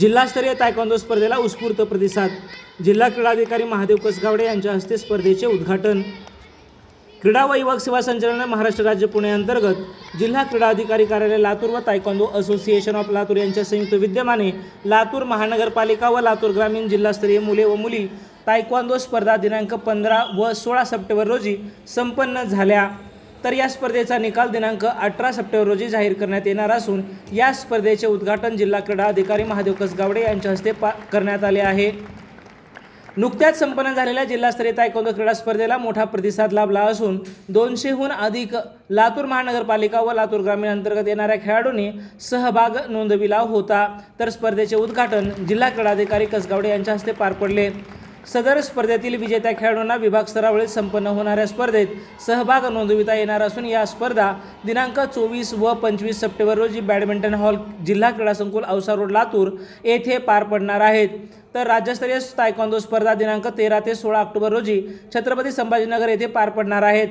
जिल्हास्तरीय तायक्वांदो स्पर्धेला उत्स्फूर्त प्रतिसाद. जिल्हा क्रीडाधिकारी महादेव कसगावडे यांच्या हस्ते स्पर्धेचे उद्घाटन. क्रीडा व युवक सेवा संचालन महाराष्ट्र राज्य पुणे अंतर्गत जिल्हा क्रीडा अधिकारी कार्यालय लातूर व तायक्वांदो असोसिएशन ऑफ लातूर यांच्या संयुक्त विद्यमाने लातूर महानगरपालिका व लातूर ग्रामीण जिल्हास्तरीय मुले व मुली तायक्वांदो स्पर्धा दिनांक पंधरा व सोळा सप्टेंबर रोजी संपन्न झाल्या. तर या स्पर्धेचा निकाल दिनांक अठरा सप्टेंबर रोजी जाहीर करण्यात येणार असून या स्पर्धेचे उद्घाटन जिल्हा क्रीडा अधिकारी महादेव कसगावडे यांच्या हस्ते पा करण्यात आले आहे. नुकत्याच संपन्न झालेल्या जिल्हास्तरीय तायकोंदो क्रीडा स्पर्धेला मोठा प्रतिसाद लाभला असून दोनशेहून अधिक लातूर महानगरपालिका व लातूर ग्रामीण अंतर्गत येणाऱ्या खेळाडूंनी सहभाग नोंदविला होता. तर स्पर्धेचे उद्घाटन जिल्हा क्रीडाधिकारी कसगावडे यांच्या हस्ते पार पडले. सदर स्पर्धेतील विजेत्या खेळाडूंना विभाग स्तरावरील संपन्न होणाऱ्या स्पर्धेत सहभाग नोंदविता येणार असून या स्पर्धा दिनांक चोवीस व पंचवीस सप्टेंबर रोजी बॅडमिंटन हॉल जिल्हा क्रीडा संकुल औसा रोड लातूर येथे पार पडणार आहेत. तर राज्यस्तरीय तायक्वांदो स्पर्धा दिनांक तेरा ते सोळा ऑक्टोबर रोजी छत्रपती संभाजीनगर येथे पार पडणार आहेत.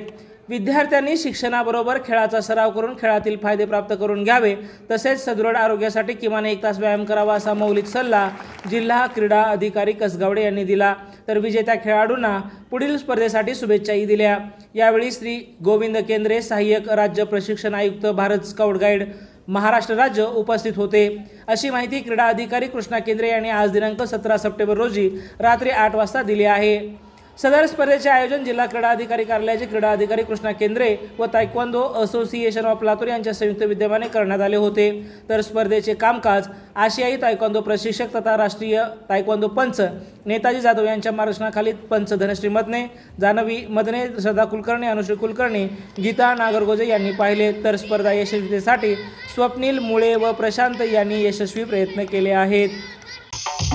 विद्यार्थ्यांनी शिक्षणाबरोबर खेळाचा सराव करून खेळातील फायदे प्राप्त करून घ्यावे. तसेच सदृढ आरोग्यासाठी किमान एक तास व्यायाम करावा असा मौलिक सल्ला जिल्हा क्रीडा अधिकारी कसगावडे यांनी दिला. तर विजेत्या खेळाडूंना पुढील स्पर्धेसाठी शुभेच्छाही दिल्या. यावेळी श्री गोविंद केंद्रे सहाय्यक राज्य प्रशिक्षण आयुक्त भारत स्काउट गाईड महाराष्ट्र राज्य उपस्थित होते. अशी माहिती क्रीडा अधिकारी कृष्णा केंद्रे यांनी आज दिनांक सतरा सप्टेंबर रोजी रात्री आठ वाजता दिली आहे. सदर स्पर्धेचे आयोजन जिल्हा क्रीडा अधिकारी कार्यालयाचे क्रीडा अधिकारी कृष्णा केंद्रे व तायक्वांदो असोसिएशन ऑफ लातूर यांच्या संयुक्त विद्यमाने करण्यात आले होते. तर स्पर्धेचे कामकाज आशियाई तायक्वांदो प्रशिक्षक तथा राष्ट्रीय तायक्वांदो पंच नेताजी जाधव यांच्या मार्गदर्शनाखाली पंच धनश्री मदने जानवी मदने श्रद्धा कुलकर्णी अनुश्री कुलकर्णी गीता नागरगोजे यांनी पाहिले. तर स्पर्धा यशस्वीतेसाठी स्वप्नील मुळे व प्रशांत यांनी यशस्वी प्रयत्न केले आहेत.